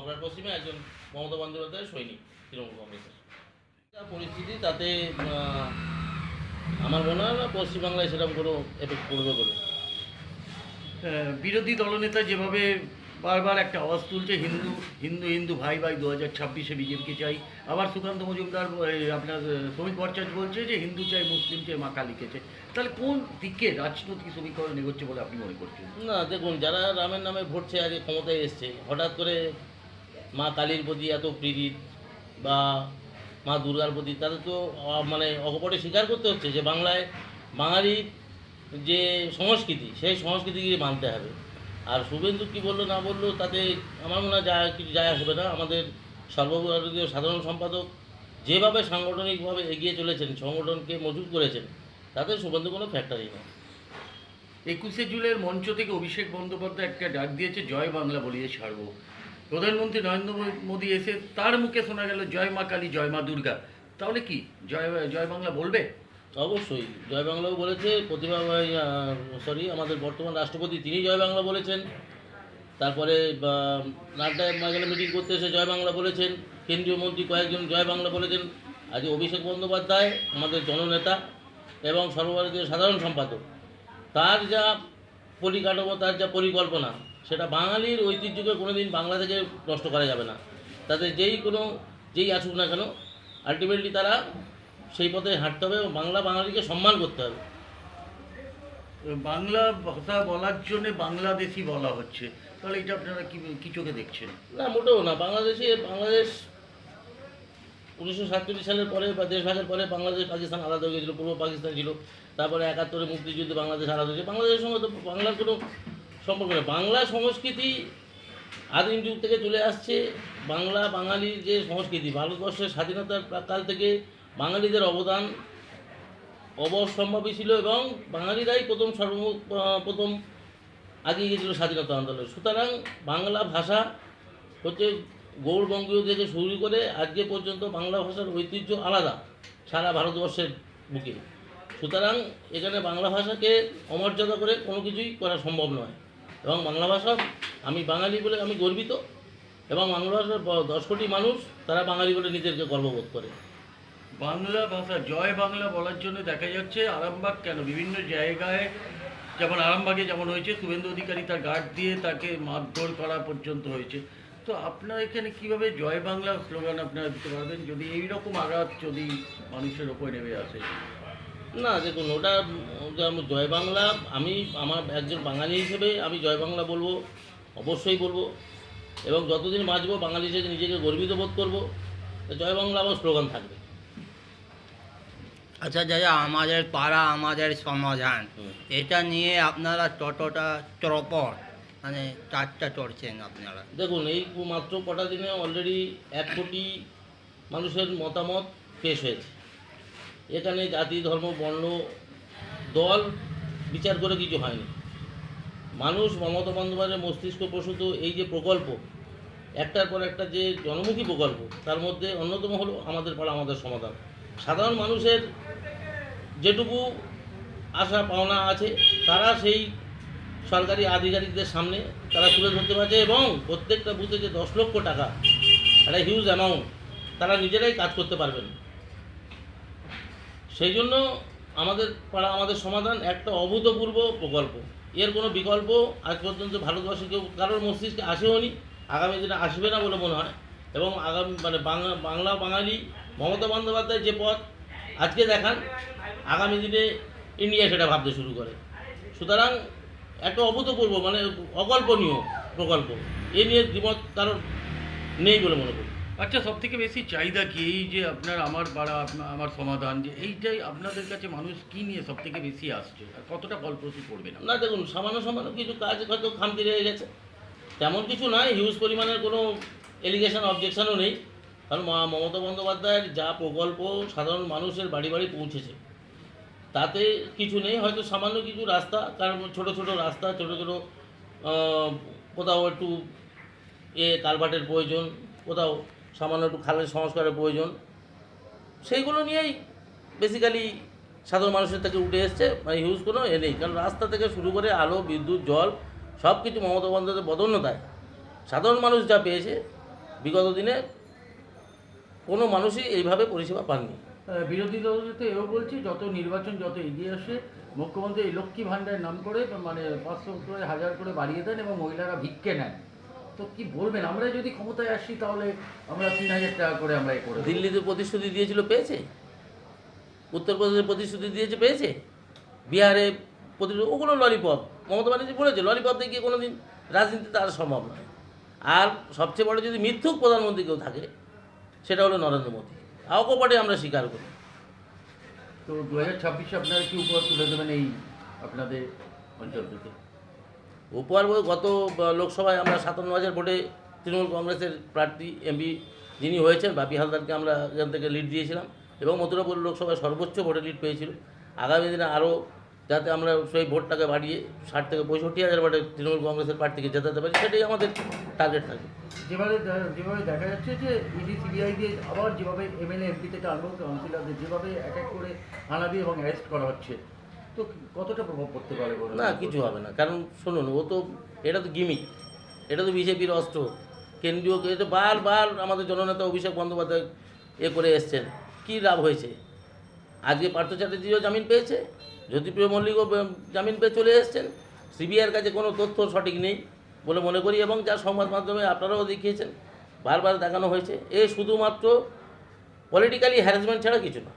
মকরার পশ্চিমে একজন মমতা বন্দ্যোপাধ্যায়ের সৈনিক তৃণমূল কংগ্রেসের। যা পরিস্থিতি তাতে আমার মনে হয় না পশ্চিমবাংলায় সেরকম কোনো এফেক্ট পড়বে বলে। বিরোধী দলনেতা যেভাবে বারবার একটা আওয়াজ তুলছে হিন্দু হিন্দু হিন্দু ভাই ভাই দু হাজার ছাব্বিশে বিজেপিকে চাই। আবার সুকান্ত মজুমদার আপনার শ্রমিক ভট্টাচার্য বলছে যে হিন্দু চাই মুসলিম চাই মা কালীকে চাই। তাহলে কোন দিকে রাজনৈতিক সমীকরণ এগোচ্ছে বলে আপনি মনে করছেন? না দেখুন যারা রামের নামে ভোট চেয়ে আগে ক্ষমতায় এসছে হঠাৎ করে মা কালীর প্রতি এত প্রীতি বা মা দুর্গার প্রতি তাদের তো মানে অকপটে স্বীকার করতে হচ্ছে যে বাংলায় বাঙালির যে সংস্কৃতি, সেই সংস্কৃতিকে মানতে হবে। আর শুভেন্দু কী বলল না বলল, তাতে আমার মনে হয় যা কিছু যায় আসবে না। আমাদের সর্বভারতীয় সাধারণ সম্পাদক যেভাবে সাংগঠনিকভাবে এগিয়ে চলেছেন, সংগঠনকে মজুত করেছেন, তাতে শুভেন্দু কোনো ফ্যাক্টরি নেই। একুশে জুলাইয়ের মঞ্চ থেকে অভিষেক বন্দ্যোপাধ্যায় একটা ডাক দিয়েছে, জয় বাংলা বলিয়ে ছাড়বো। প্রধানমন্ত্রী নরেন্দ্র মোদী এসে তার মুখে শোনা গেল জয় মা কালী জয় মা দুর্গা। তাহলে কি? জয় জয় বাংলা বলবে? অবশ্যই। জয় বাংলাও বলেছে প্রতিভা সরি আমাদের বর্তমান রাষ্ট্রপতি তিনি জয় বাংলা বলেছেন। তারপরে বা, নাড্ডা মাঝখানে মিটিং করতে এসে জয় বাংলা বলেছেন। কেন্দ্রীয় মন্ত্রী কয়েকজন জয় বাংলা বলেছেন। আজ অভিষেক বন্দ্যোপাধ্যায় আমাদের জননেতা এবং সর্বভারতীয় সাধারণ সম্পাদক। তার যা পরিকাঠামো তার যা পরিকল্পনা সেটা বাঙালির ঐতিহ্যকে কোনোদিন বাংলা থেকে নষ্ট করা যাবে না। তাতে যেই কোনো যেই আসুক না কেন আলটিমেটলি তারা সেই পথে হাঁটতে হবে এবং বাংলা বাঙালিকে সম্মান করতে হবে। বাংলা ভাষা বলার জন্য বাংলাদেশি বলা হচ্ছে। তাহলে এটা আপনারা কি কি চোখে দেখছেন? না মোটেও না। বাংলাদেশে বাংলাদেশ উনিশশো সাতচল্লিশ সালের পরে বা দেশ ভাগের পরে বাংলাদেশ পাকিস্তান আলাদা হয়ে গেছিল পূর্ব পাকিস্তান ছিল তারপরে একাত্তরে মুক্তিযুদ্ধে বাংলাদেশ আলাদা হয়েছে। বাংলাদেশের সঙ্গে তো বাংলার কোনো সম্পর্ক বাংলা সংস্কৃতি আদিম যুগ থেকে চলে আসছে। বাংলা বাঙালির যে সংস্কৃতি, ভারতবর্ষের স্বাধীনতার কাল থেকে বাঙালিদের অবদান অবসম্ভাবী ছিল এবং বাঙালিরাই প্রথম সর্ব প্রথম আগিয়ে গিয়েছিল স্বাধীনতা আন্দোলনে। সুতরাং বাংলা ভাষা হচ্ছে গৌরবঙ্গীয় থেকে শুরু করে আজকে পর্যন্ত বাংলা ভাষার ঐতিহ্য আলাদা সারা ভারতবর্ষের বুকে। সুতরাং এখানে বাংলা ভাষাকে অমর্যাদা করে কোনো কিছুই করা সম্ভব নয়। এবং বাংলা ভাষা আমি বাঙালি বলে আমি গর্বিত এবং বাংলা ভাষার দশ কোটি মানুষ তারা বাঙালি বলে নিজেদেরকে গর্ববোধ করে। বাংলা ভাষা, জয় বাংলা বলার জন্য দেখা যাচ্ছে আরামবাগ কেন? বিভিন্ন জায়গায় যেমন আরামবাগে যেমন হয়েছে, শুভেন্দু অধিকারী তার গার্ড দিয়ে তাকে মারধর করা পর্যন্ত হয়েছে। তো আপনার এখানে কীভাবে জয় বাংলা স্লোগান আপনারা দিতে পারবেন? যদি এই রকম আঘাত যদি মানুষের ওপরে নেমে আসে। না দেখুন ওটা জয় বাংলা আমি আমার একজন বাঙালি হিসেবে আমি জয় বাংলা বলব অবশ্যই বলব। এবং যতদিন বাঁচবো বাঙালি হিসেবে নিজেকে গর্বিত বোধ করব জয় বাংলা আমার স্লোগান থাকবে। আচ্ছা দাদা আমাদের পাড়া আমাদের সমাধান। এটা নিয়ে আপনারা ততটা চরপর মানে চারটা চড়ছেন আপনারা। দেখুন এই মাত্র কটা দিনে অলরেডি এক কোটি মানুষের মতামত পেশ হয়েছে। এখানে জাতি, ধর্ম, বর্ণ, দল বিচার করে কিছু হয়নি। মানুষ মমতা বন্দ্যোপাধ্যায়ের মস্তিষ্ক প্রসূত এই যে প্রকল্প, একটার পর একটা যে জনমুখী প্রকল্প, তার মধ্যে অন্যতম হলো আমাদের পাড়া, আমাদের সমাধান সাধারণ মানুষের যেটুকু আশা, পাওনা আছে, তারা সেই সরকারি আধিকারিকদের সামনে তারা তুলে ধরতে পারছে এবং প্রত্যেকটা বুথে যে দশ লক্ষ টাকা, একটা হিউজ অ্যামাউন্ট তারা নিজেরাই কাজ করতে পারবেন। সেই জন্য আমাদের পাড়া, আমাদের সমাধান একটা অভূতপূর্ব প্রকল্প। এর কোনো বিকল্প আজ পর্যন্ত ভারতবর্ষে কেউ, কারোর মস্তিষ্কে আসেও নি, আগামী দিনে আসবে না বলে মনে হয়। এবং আগামী মানে বাংলা বাংলা বাঙালি মমতা বন্দ্যোপাধ্যায় যে পথ, আজকে দেখান, আগামী দিনে ইন্ডিয়া সেটা ভাবতে শুরু করে। সুতরাং একটা অভূতপূর্ব মানে অকল্পনীয় প্রকল্প। এ নিয়ে দ্বিমত কারণ নেই বলে মনে করি। আচ্ছা সব থেকে বেশি চাহিদা কি? এই যে আপনার, আমার আপনা- আমার সমাধান, যে এইটাই আপনাদের কাছে মানুষ কি নিয়ে সব থেকে বেশি আসছে? আর কতটা ফলপ্রসূ করবে না? না, দেখুন, সামান্য সামান্য কিছু কাজ হয়তো খামতি রয়ে গেছে। তেমন কিছু নয় হিউজ পরিমাণের কোনো এলিগেশন অবজেকশনও নেই। কারণ মা- মমতা বন্দ্যোপাধ্যায়ের যা প্রকল্প সাধারণ মানুষের বাড়ি বাড়ি পৌঁছেছে, তাতে কিছু নেই। হয়তো সামান্য কিছু রাস্তা, কারণ ছোট ছোট রাস্তা, ছোট ছোট কোথাও একটু এ, কালভার্টের প্রয়োজন, কোথাও সামান্য একটু খালের সংস্কারের প্রয়োজন। সেইগুলো নিয়েই বেসিক্যালি সাধারণ মানুষের থেকে উঠে এসছে মানে হিউজ কোনো এ নেই। কারণ রাস্তা থেকে শুরু করে আলো, বিদ্যুৎ, জল সব কিছু মমতা বন্দ্যোপাধ্যায়ের বদন্যতায় সাধারণ মানুষ যা পেয়েছে, বিগত দিনে কোনো মানুষই এইভাবে পরিষেবা পাননি। বিরোধী দলতে এও বলছে, যত নির্বাচন যত এগিয়ে আসে, মুখ্যমন্ত্রী লক্ষ্মী ভাণ্ডারের নাম করে মানে পাঁচশো হাজার করে বাড়িয়ে দেন এবং মহিলারা ভিক্ষে নেন। তো কি বলবেন? আমরা যদি ক্ষমতায় আসি তাহলে আমরা তিন হাজার টাকা করে আমরা এ করে দিল্লিতে প্রতিশ্রুতি দিয়েছিল পেয়েছে? উত্তরপ্রদেশে প্রতিশ্রুতি দিয়েছে পেয়েছে? বিহারে প্রতিশ্রুতি ওগুলো ললিপপ। মমতা ব্যানার্জি বলেছে ললিপপ দিয়ে গিয়ে কোনো দিন রাজনীতিতে আর সম্ভব নয়। আর সবচেয়ে বড় যদি মিথ্যুক প্রধানমন্ত্রী কেউ থাকে সেটা হলো নরেন্দ্র মোদী। অকপটে আমরা স্বীকার করি। তো দু হাজার ছাব্বিশে আপনারা কি উপহার তুলে দেবেন এই আপনাদের অঞ্চল থেকে? উপহার গত লোকসভায় আমরা সাতান্ন হাজার ভোটে তৃণমূল কংগ্রেসের প্রার্থী, এমপি যিনি হয়েছেন, বাপি হালদারকে আমরা এখান থেকে লিড দিয়েছিলাম এবং মথুরাপুর লোকসভায় সর্বোচ্চ ভোটে লিড পেয়েছিল। আগামী দিনে আরও যাতে আমরা সেই ভোটটাকে বাড়িয়ে ষাট থেকে পঁয়ষট্টি হাজার ভোটে তৃণমূল কংগ্রেসের প্রার্থীকে জেতাতে পারি, সেটাই আমাদের টার্গেট থাকবে যেভাবে যেভাবে দেখা যাচ্ছে যে ইডি, সিবিআই দিয়ে আবার যেভাবে এমএলএ এমপি থেকে কাউন্সিলরদের যেভাবে এক এক করে হানাবি এবং অ্যারেস্ট করা হচ্ছে তো কতটা প্রভাব পড়তে পারে না, কিছু হবে না। কারণ শুনুন, ও তো, এটা তো গিমিক এটা তো বিজেপির অস্ত্র। কেন্দ্রীয় এটা বারবার আমাদের জননেতা অভিষেক বন্দ্যোপাধ্যায় এ করে এসছেন। কী লাভ হয়েছে? আজকে পার্থ চ্যাটার্জিও জামিন পেয়েছে। জ্যোতিপ্রিয় মল্লিকও জামিন পেয়ে চলে এসছেন। সিবিআইয়ের কাছে কোনো তথ্য সঠিক নেই বলে মনে করি এবং যা সংবাদ মাধ্যমে আপনারাও দেখিয়েছেন, বারবার দেখানো হয়েছে। এ শুধুমাত্র পলিটিক্যালি হ্যারাসমেন্ট ছাড়া কিছু না।